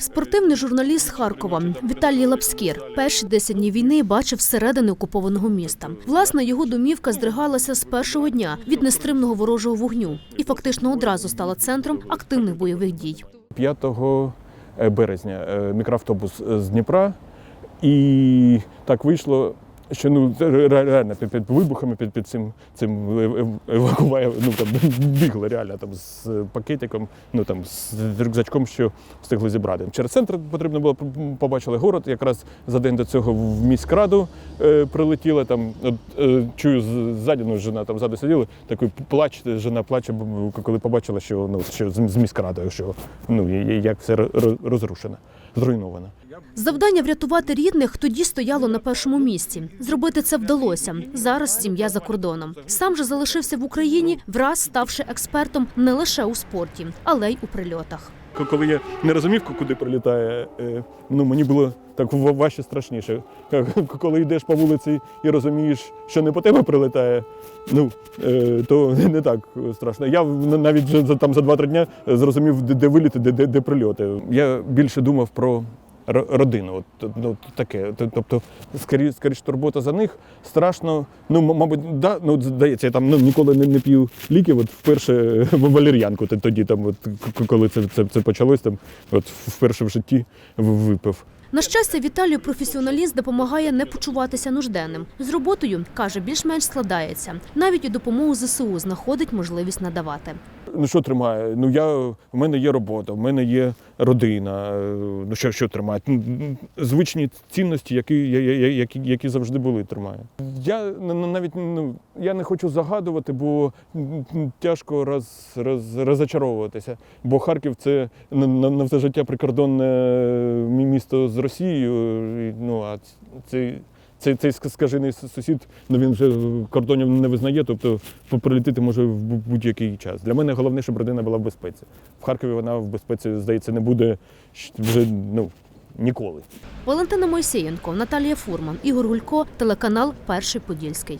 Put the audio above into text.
Спортивний журналіст Харкова Віталій Лапскір перші 10 днів війни бачив середини окупованого міста. Власне, його домівка здригалася з першого дня від нестримного ворожого вогню і фактично одразу стала центром активних бойових дій. 5 березня е, мікроавтобус з Дніпра, і так вийшло. Що ну реально під, під вибухами, під, під цим цим евакуає, ну там бігли реально там з пакетиком, ну там з рюкзачком, що встигли зібрати. Через центр потрібно було побачили город. Якраз за день до цього в міськраду е, прилетіла. Там от, е, чую ззаді, ну жена там ззаду сиділа, такий плач, жена плаче, коли побачила, що ну що з міськрадою, що ну як все розрушено, зруйновано. Завдання врятувати рідних тоді стояло на першому місці. Зробити це вдалося. Зараз сім'я за кордоном. Сам же залишився в Україні, враз ставши експертом не лише у спорті, але й у прильотах. Коли я не розумів, куди прилітає, е, ну мені було так ва- важче страшніше. Коли йдеш по вулиці і розумієш, що не по тебе прилітає, ну е, то не так страшно. Я навіть за там за 2-3 дня зрозумів, де виліти, де, де, де прильоти. Я більше думав про. Ро- Родину, от ну таке. Тобто, скоріше, скоріше турбота за них страшно. Ну, мабуть, да, ну здається, я там ну, ніколи не, не п'ю ліків. От вперше валер'янку тоді, там, от коли це, це, це почалось, там, от вперше в житті випив. На щастя, Віталію професіоналіст допомагає не почуватися нужденним. З роботою каже, більш-менш складається. Навіть і допомогу ЗСУ знаходить можливість надавати. Ну що тримає? Ну я в мене є робота, в мене є родина. е, Ну що, що тримає? Ну, Звичні цінності, які, які, які завжди були, тримає. Я навіть ну, я не хочу загадувати, бо тяжко роз, роз, розочаровуватися. Бо Харків це на, на все життя прикордонне місто з Росією. Ну а це. Цей, цей скажений сусід, ну він вже кордонів не визнає, тобто прилетіти може в будь-який час. Для мене головне, щоб родина була в безпеці. В Харкові вона в безпеці, здається, не буде вже ну, ніколи. Валентина Мойсієнко, Наталія Фурман, Ігор Гулько, телеканал Перший Подільський.